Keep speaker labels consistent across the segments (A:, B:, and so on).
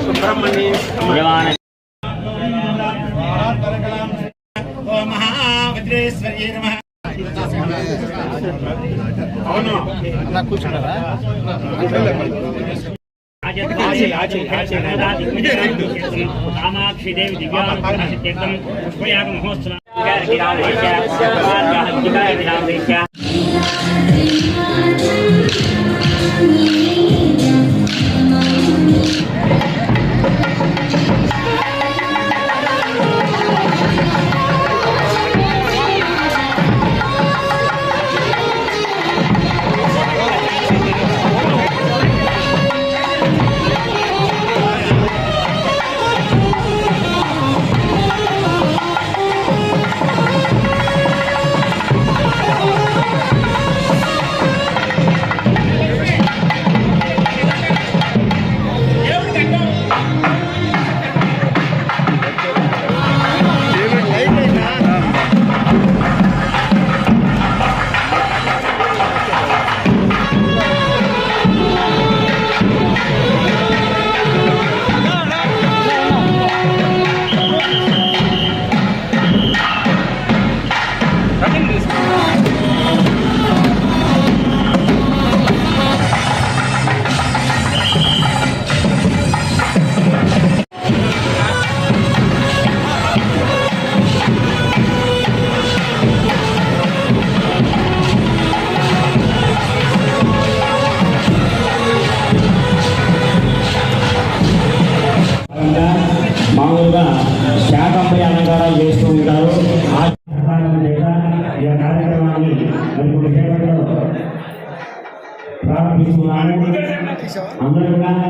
A: सुब्रह्मण्य महावज्रेश्वर्ये नमः అవును అలా కూర్చుంటారా కామాక్షి దేవి దివ్యాం మహోత్సవం 好的。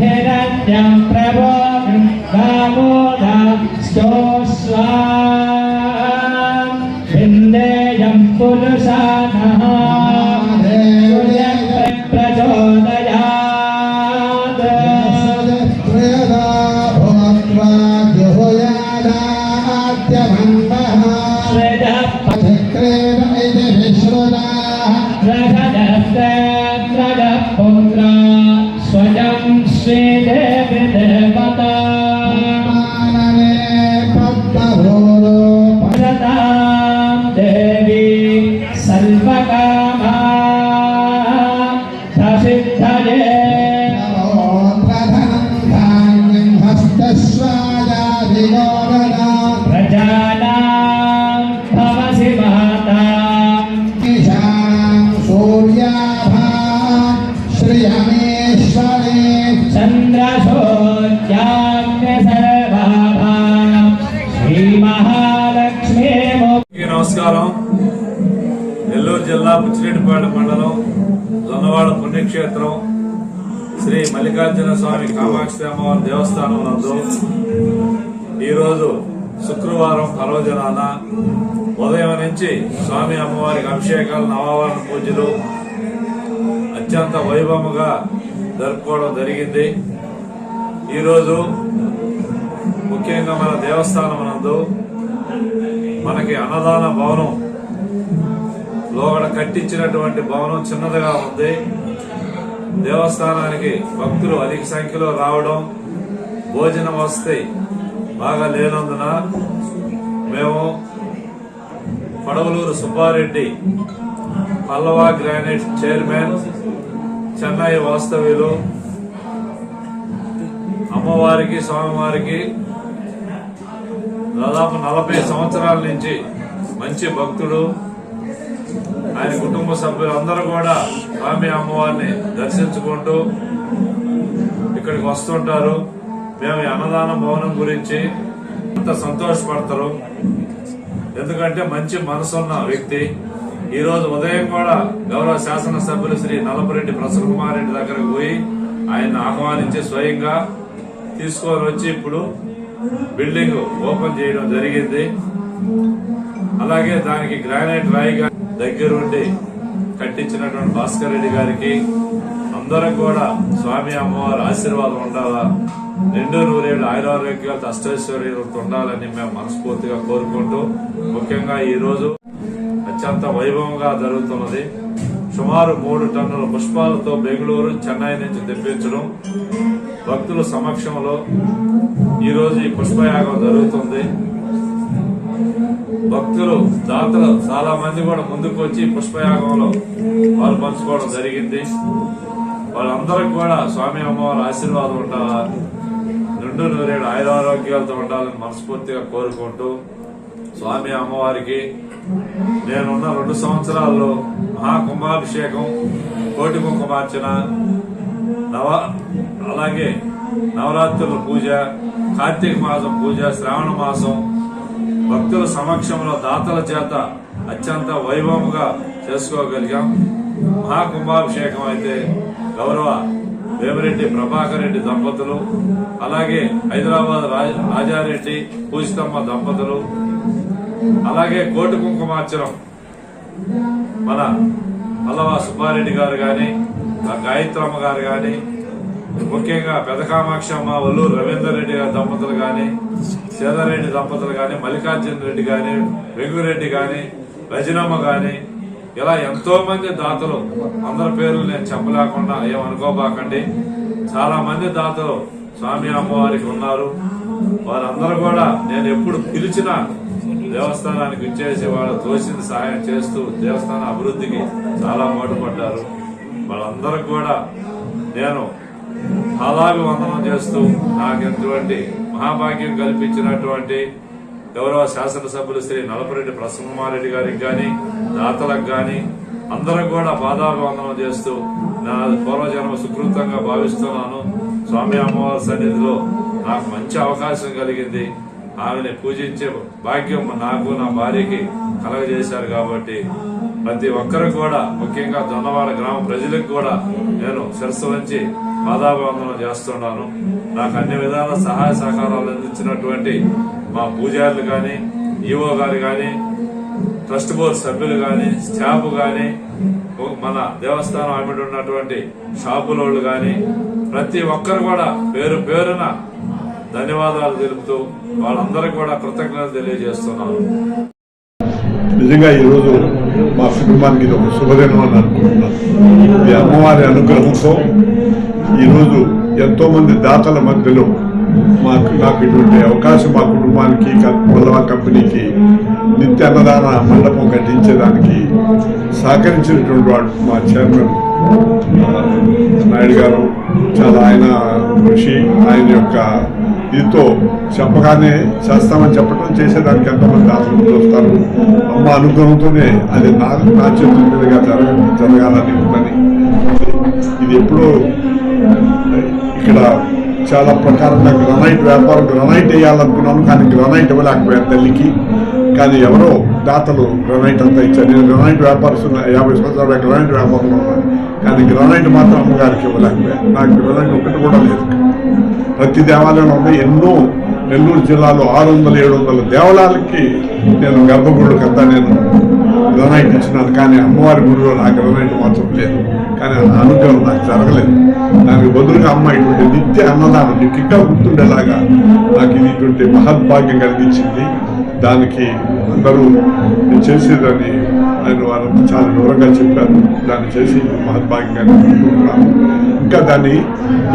A: Hiranyan Prabhu Damoda Stoswami and Mallikarjuna
B: స్వామి కామాక్షి అమ్మవారి దేవస్థానం నందు ఈరోజు శుక్రవారం పర్వదినాన ఉదయం నుంచి స్వామి అమ్మవారికి అభిషేకాలు నవావరణ పూజలు అత్యంత వైభవముగా జరుపుకోవడం జరిగింది. ఈరోజు ముఖ్యంగా మన దేవస్థానం నందు మనకి అన్నదాన భవనం లోగడ కట్టించినటువంటి భవనం చిన్నదిగా ఉంది. దేవస్థానానికి భక్తులు అధిక సంఖ్యలో రావడం భోజనం వస్తే బాగా లేనందున మేము పడవలూరు సుబ్బారెడ్డి పల్లవా గ్రానైట్ చైర్మన్ చెన్నై వాస్తవ్యులు అమ్మవారికి స్వామివారికి దాదాపు నలభై సంవత్సరాల నుంచి మంచి భక్తుడు. ఆయన కుటుంబ సభ్యులందరూ కూడా స్వామి అమ్మవారిని దర్శించుకుంటూ ఇక్కడికి వస్తుంటారు. మేము అన్నదాన భవనం గురించి అంత సంతోషపడతారు. ఎందుకంటే మంచి మనసున్న వ్యక్తి. ఈ రోజు ఉదయం కూడా గౌరవ శాసనసభ్యులు శ్రీ నలపరెడ్డి ప్రసన్న కుమార్ రెడ్డి దగ్గరకు పోయి ఆయన ఆహ్వానించి స్వయంగా తీసుకొని వచ్చి ఇప్పుడు బిల్డింగ్ ఓపెన్ చేయడం జరిగింది. అలాగే దానికి గ్రానైట్ రాయిగా దగ్గరుండి కట్టించినటువంటి భాస్కర్ రెడ్డి గారికి అందరం కూడా స్వామి అమ్మవారి ఆశీర్వాదం ఉండాలా? రెండు నూరేళ్ళు ఆయురారోగ్యాలతో అష్టైశ్వర్యాలతో ఉండాలని మేము మనస్ఫూర్తిగా కోరుకుంటూ ముఖ్యంగా ఈ రోజు అత్యంత వైభవంగా జరుగుతున్నది. సుమారు మూడు టన్నుల పుష్పాలతో బెంగళూరు చెన్నై నుంచి తెప్పించడం భక్తుల సమక్షంలో ఈరోజు ఈ పుష్పయాగం జరుగుతుంది. భక్తులు దాతలు చాలా మంది కూడా ముందుకు వచ్చి పుష్పయాగంలో పాలు పంచుకోవడం జరిగింది. వాళ్ళందరికి కూడా స్వామి అమ్మవారి ఆశీర్వాదం ఉండాలా? రెండు నూరేడు ఆయురారోగ్యాలతో ఉండాలని మనస్ఫూర్తిగా కోరుకుంటూ స్వామి అమ్మవారికి నేనున్న రెండు సంవత్సరాల్లో మహాకుంభాభిషేకం కోటి కుంకుమార్చన నవ అలాగే నవరాత్రుల పూజ కార్తీక మాసం పూజ శ్రావణ మాసం భక్తుల సమక్షంలో దాతల చేత అత్యంత వైభవముగా చేసుకోగలిగాం. మహాకుంభాభిషేకం అయితే గౌరవ వేమిరెడ్డి ప్రభాకర్ రెడ్డి దంపతులు అలాగే హైదరాబాద్ రాజారెడ్డి పూజితమ్మ దంపతులు అలాగే కోటి కుంకుమార్చనం మన మల్లవ సుబ్బారెడ్డి గారు కానీ గాయత్రమ్మ గారు కానీ ముఖ్యంగా పెదకామాక్షమ్మ వాళ్ళు రవీందర్ రెడ్డి గారి దంపతులు గాని సీతారెడ్డి దంపతులు గాని మల్లికార్జున రెడ్డి గాని వెంగురెడ్డి గాని రజనమ్మ గాని ఇలా ఎంతో మంది దాతలు అందరి పేర్లు నేను చెప్పలేకుండా ఏమనుకోబాకండి చాలా మంది దాతలు స్వామి అమ్మవారికి ఉన్నారు. వారందరూ కూడా నేను ఎప్పుడు పిలిచిన దేవస్థానానికి ఇచ్చేసి వాళ్ళు తోసింది సహాయం చేస్తూ దేవస్థాన అభివృద్ధికి చాలా పాటుపడ్డారు. వాళ్ళందరూ కూడా నేను పాదాభివందనం చేస్తూ నాకు ఎటువంటి మహాభాగ్యం కల్పించినటువంటి గౌరవ శాసనసభ్యులు శ్రీ నలపరెడ్డి ప్రసన్నమారెడ్డి గారికి కానీ దాతలకు కానీ అందరం కూడా పాదాభివందనం చేస్తూ నా పూర్వజన్మ సుకృతంగా భావిస్తున్నాను. స్వామి అమ్మవారి సన్నిధిలో నాకు మంచి అవకాశం కలిగింది. ఆమెని పూజించే భాగ్యం నాకు నా భార్యకి కలగజేశారు కాబట్టి ప్రతి ఒక్కరు కూడా ముఖ్యంగా దొన్నవాడ గ్రామ ప్రజలకు కూడా నేను శిరస్సు నుంచి పాదాభివందనం చేస్తున్నాను. నాకు అన్ని విధాల సహాయ సహకారాలు అందించినటువంటి మా పూజారులు కానీ ఈవో గారు కానీ ట్రస్ట్ బోర్డు సభ్యులు కానీ స్టాఫ్ కానీ మన దేవస్థానం ఆమెడు ఉన్నటువంటి షాపులోళ్ళు కానీ ప్రతి ఒక్కరు కూడా పేరు పేరున ధన్యవాదాలు తెలుపుతూ వాళ్ళందరికీ కూడా కృతజ్ఞతలు తెలియజేస్తున్నాను.
C: నిజంగా ఈరోజు మా కుటుంబానికి ఇది ఒక శుభదినం అని అనుకుంటున్నాను. ఈ అమ్మవారి అనుగ్రహంతో ఈరోజు ఎంతో మంది దాతల మధ్యలో మాకు నాకు ఇటువంటి అవకాశం మా కుటుంబానికి పల్లవ కంపెనీకి నిత్య అన్నదాన మండపం కట్టించేదానికి సహకరించినటువంటి వాడు మా చైర్మన్ నాయుడు గారు. చాలా ఆయన కృషి ఆయన యొక్క ఇదితో చెప్పగానే చేస్తామని చెప్పడం చేసేదానికి ఎంతమంది ఆశలు చూస్తారు అమ్మ అనుగ్రహంతోనే అది నా నా చేతుల మీదుగా జరగ జరగాలని ఉందని ఇది ఎప్పుడో ఇక్కడ చాలా ప్రకారంగా గ్రనైట్ వ్యాపారం గ్రనైట్ వేయాలనుకున్నాను కానీ గ్రనైట్ ఇవ్వలేకపోయాను తల్లికి. కానీ ఎవరో దాతలు గ్రనైట్ అంతా ఇచ్చారు. నేను గ్రనైట్ వ్యాపారస్తున్న యాభై సంవత్సరాల గ్రనైట్ వ్యాపారంలో ఉన్నాను కానీ గ్రనైట్ మాత్రం అమ్మగారికి ఇవ్వలేకపోయాను. నాకు గ్రనైట్ ఒకటి కూడా లేదు. ప్రతి దేవాలయంలో ఉన్నాయి ఎన్నో నెల్లూరు జిల్లాలో ఆరు వందల ఏడు వందల దేవాలయాలకి నేను గర్భగుడుకంతా నేను గ్రనైట్ ఇచ్చినాను కానీ అమ్మవారి గుడిలో నాకు గ్రనైట్ మాత్రం లేదు. కానీ ఆ అనుగ్రహం నాకు జరగలేదు. దానికి బదులుగా అమ్మ ఇటువంటి నిత్య అన్నదానం నీకు ఇంకా గుర్తుండేలాగా నాకు ఇది ఇటువంటి మహద్భాగ్యం కలిగించింది. దానికి అందరూ నేను చేసేదని ఆయన వారంతా చాలా వివరంగా చెప్పారు. దాన్ని చేసి మహద్భాగ్యంగా అనుకుంటున్నాను ఇంకా దాన్ని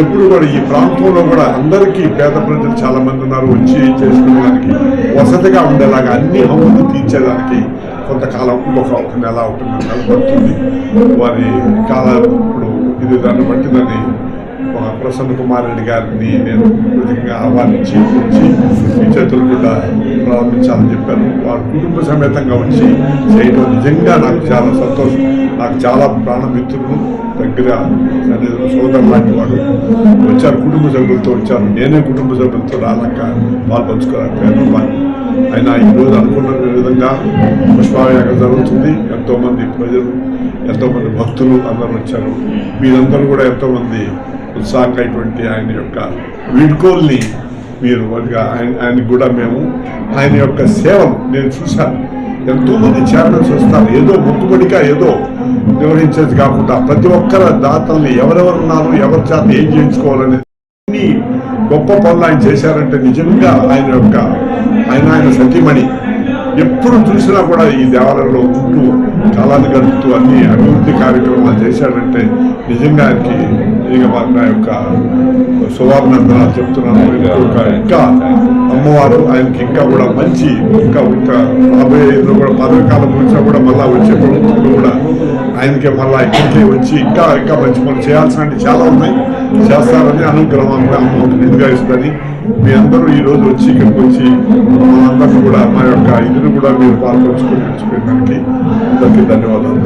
C: ఎప్పుడు కూడా ఈ ప్రాంతంలో కూడా అందరికీ పేద ప్రజలు చాలామంది ఉన్నారు. వచ్చి చేసుకునేదానికి వసతిగా ఉండేలాగా అన్ని హక్కులు తీర్చేదానికి కొంతకాలం ఒక ఒక నెల ఒకటి నెల పడుతుంది వారి కాల ఇప్పుడు ఇది దాన్ని బట్టి దాన్ని ఒక ప్రసన్న కుమార్ రెడ్డి గారిని నేను నిజంగా ఆహ్వానించి వచ్చి ఈ చేతులు కూడా ప్రారంభించాలని చెప్పాను వారు కుటుంబ సమేతంగా వచ్చి చేయడం నిజంగా నాకు చాలా సంతోషం. నాకు చాలా ప్రాణమిత్రులు దగ్గర సోదరు లాంటి వాడు. వచ్చారు కుటుంబ సభ్యులతో వచ్చారు. నేనే కుటుంబ సభ్యులతో రాలేక వాళ్ళు పంచుకోలేకపోయాను వాళ్ళు ఆయన ఈరోజు అనుకున్న విధంగా పుష్పాయాగం జరుగుతుంది. ఎంతోమంది ప్రజలు ఎంతోమంది భక్తులు అందరూ వచ్చారు. మీరందరూ కూడా ఎంతోమంది ఉత్సాహంగా ఇటువంటి ఆయన యొక్క వీడ్కోల్ని మీరు ఆయన ఆయనకు కూడా మేము ఆయన యొక్క సేవను నేను చూశాను. ఎంతోమంది చేరడం చూస్తాను ఏదో మొక్కుబడిగా ఏదో నిర్వహించేది కాకుండా ప్రతి ఒక్కరు దాతల్ని ఎవరెవరు ఉన్నారు ఎవరి చేత ఏం చేయించుకోవాలనేది అన్ని గొప్ప పనులు ఆయన చేశారంటే నిజంగా ఆయన యొక్క ఆయన ఆయన సతీమణి ఎప్పుడు చూసినా కూడా ఈ దేవాలయంలో ఉంటూ కాలాన్ని గడుపుతూ అన్ని అభివృద్ధి కార్యక్రమాలు చేశాడంటే నిజంగా ఆయనకి నిజంగా నా యొక్క శుభాభినందనాలు చెప్తున్నాను. ఇంకా అమ్మవారు ఆయనకి ఇంకా కూడా మంచి ఇంకా ఇంకా రాబోయే ఇదిలో కూడా పదవి కాలం గురించినా కూడా మళ్ళా వచ్చే ప్రభుత్వంలో కూడా ఆయనకే మళ్ళా ఇక్కడికే వచ్చి ఇంకా ఇంకా మంచి పనులు చేయాల్సినవి చాలా ఉన్నాయి. చేస్తారని అనుగ్రహం అమ్మ నిండుగా ఇస్తుందని మీ అందరూ ఈ రోజు వచ్చి ఇక్కడికి వచ్చి అందరూ కూడా మా యొక్క ఇదిని కూడా మీరు పాల్పంచుకొని దానికి అందరికీ ధన్యవాదాలు.